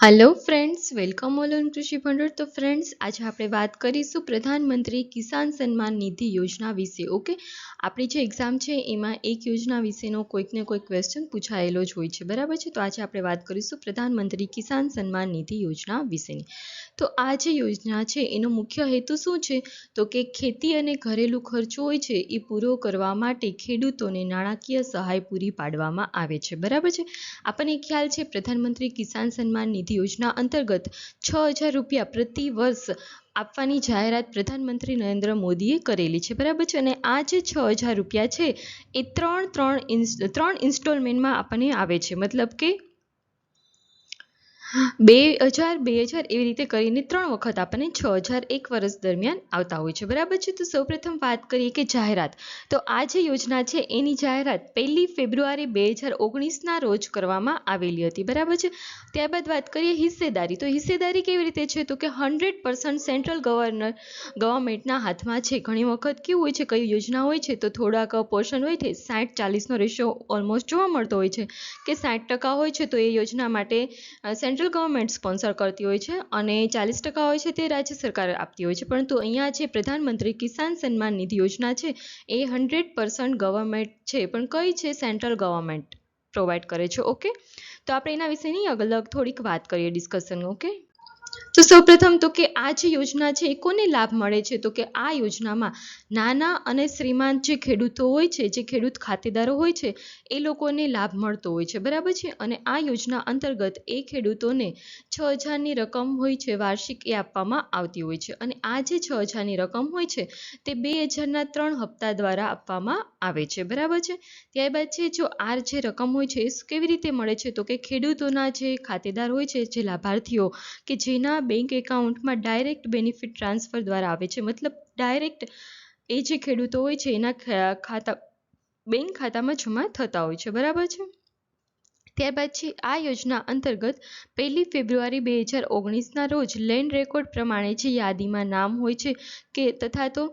Hello friends welcome all on કૃષિ ભંડોળ તો ફ્રેન્ડ્સ આજે આપણે વાત કરીશું પ્રધાનમંત્રી કિસાન સન્માન નિધિ યોજના વિશે ઓકે આપણી જે એક્ઝામ છે, એમાં એક યોજના વિશેનો કોઈકને કોઈક ક્વેશ્ચન પૂછાયેલો જ હોય છે, બરાબર છે? તો આજે આપણે વાત કરીશું પ્રધાનમંત્રી કિસાન સન્માન નિધિ યોજના વિશેની. તો આ જે યોજના છે, એનો મુખ્ય હેતુ શું છે? તો કે ખેતી અને ઘરેલું ખર્ચો હોય છે, એ પૂરો કરવા માટે ખેડૂતોને નાણાકીય સહાય પૂરી પાડવામાં આવે છે, બરાબર છે? આપણને ખ્યાલ છે, પ્રધાનમંત્રી કિસાન સન્માન નિધિ યોજના અંતર્ગત છ હજાર રૂપિયા પ્રતિ વર્ષ આપવાની જાહેરાત પ્રધાનમંત્રી નરેન્દ્ર મોદીએ કરેલી છે. બરાબર છે? અને આ જે છ હજાર રૂપિયા છે, એ ત્રણ ત્રણ ત્રણ ઇન્સ્ટોલમેન્ટમાં આપણને આવે છે. મતલબ કે બે હજાર બે હજાર એવી રીતે કરીને ત્રણ વખત આપણને છ હજાર એક વર્ષ દરમિયાન આવતા હોય છે. બરાબર છે? તો સૌપ્રથમ વાત કરીએ કે જાહેરાત. તો આ જે યોજના છે, એની જાહેરાત પહેલી ફેબ્રુઆરી બે હજાર ઓગણીસના રોજ કરવામાં આવેલી હતી. બરાબર છે? ત્યારબાદ વાત કરીએ હિસ્સેદારી. તો હિસ્સેદારી કેવી રીતે છે? તો કે હંડ્રેડ પર્સન્ટ સેન્ટ્રલ ગવર્નર ગવર્મેન્ટના હાથમાં છે. ઘણી વખત કેવું હોય છે? કઈ યોજના હોય છે? તો થોડાક પોર્શન હોય છે. સાઠ ચાલીસનો રેશિયો ઓલમોસ્ટ જોવા મળતો હોય છે. કે સાઠ ટકા હોય છે? તો એ યોજના માટે સેન્ટ્રલ સેન્ટ્રલ ગવર્મેન્ટ સ્પોન્સર કરતી હોય છે અને ચાલીસ ટકા હોય છે તે રાજ્ય સરકાર આપતી હોય છે. પરંતુ અહીંયા જે પ્રધાનમંત્રી કિસાન સન્માન નિધિ યોજના છે, એ હંડ્રેડ પર્સન્ટ ગવર્મેન્ટ છે. પણ કઈ છે? સેન્ટ્રલ ગવર્મેન્ટ પ્રોવાઈડ કરે છે. ઓકે તો આપણે એના વિશેની અલગ થોડીક વાત કરીએ ડિસ્કશન ઓકે તો સૌપ્રથમ તો કે આ જે યોજના છે એ કોને લાભ મળે છે? તો કે આ યોજનામાં નાના અને શ્રીમાન જે ખેડૂતો હોય છે, જે ખેડૂત ખાતેદારો હોય છે, એ લોકોને લાભ મળતો હોય છે. બરાબર છે? અને આ યોજના અંતર્ગત એ ખેડૂતોને છ હજારની રકમ હોય છે, વાર્ષિક એ આપવામાં આવતી હોય છે. અને આ જે છ હજારની રકમ હોય છે, તે બે હજારના ત્રણ હપ્તા દ્વારા આપવામાં આવે છે. બરાબર છે? ત્યારબાદ છે, જો આ જે રકમ હોય છે, એ કેવી રીતે મળે છે? તો કે ખેડૂતોના જે ખાતેદાર હોય છે, જે લાભાર્થીઓ કે જેના બેંક એકાઉન્ટમાં ડાયરેક્ટ બેનિફિટ ટ્રાન્સફર દ્વારા આવે છે. મતલબ ડાયરેક્ટ એ જે ખેડૂતો હોય છે, એના ખાતા બેંક ખાતામાં જમા થતા હોય છે. બરાબર છે? ત્યારબાદ છે, આ યોજના અંતર્ગત પહેલી ફેબ્રુઆરી બે હજાર ઓગણીસના રોજ લેન્ડ રેકોર્ડ પ્રમાણે જે યાદીમાં નામ હોય છે કે તથા તો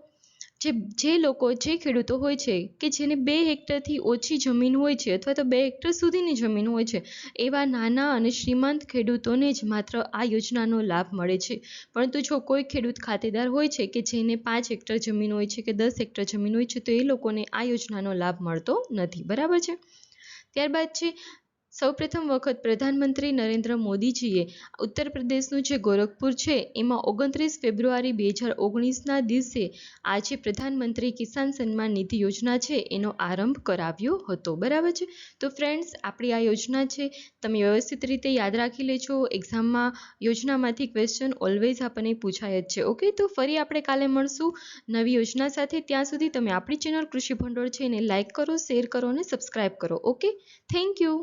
જે જે લોકો, જે ખેડૂતો હોય છે કે જેને બે હેક્ટરથી ઓછી જમીન હોય છે અથવા તો બે હેક્ટર સુધીની જમીન હોય છે, એવા નાના અને શ્રીમંત ખેડૂતોને જ માત્ર આ યોજનાનો લાભ મળે છે. પરંતુ જો કોઈ ખેડૂત ખાતેદાર હોય છે કે જેને પાંચ હેક્ટર જમીન હોય છે કે દસ હેક્ટર જમીન હોય છે, તો એ લોકોને આ યોજનાનો લાભ મળતો નથી. બરાબર છે? ત્યારબાદ છે સૌપ્રથમ વખત પ્રધાનમંત્રી નરેન્દ્ર મોદીજીએ ઉત્તર પ્રદેશનું જે ગોરખપુર છે, એમાં ઓગણત્રીસ ફેબ્રુઆરી બે હજાર ઓગણીસના દિવસે આજે પ્રધાનમંત્રી કિસાન સન્માન નિધિ યોજના છે, એનો આરંભ કરાવ્યો હતો. બરાબર છે? તો ફ્રેન્ડ્સ આપણી આ યોજના છે, તમે વ્યવસ્થિત રીતે યાદ રાખી લેજો. એક્ઝામમાં યોજનામાંથી ક્વેશ્ચન ઓલવેઝ આપણને પૂછાય જ છે ઓકે તો ફરી આપણે કાલે મળશું નવી યોજના સાથે. ત્યાં સુધી તમે આપણી ચેનલ કૃષિ ભંડોળ છે એને લાઇક કરો શેર કરો અને સબસ્ક્રાઈબ કરો ઓકે થેન્ક યુ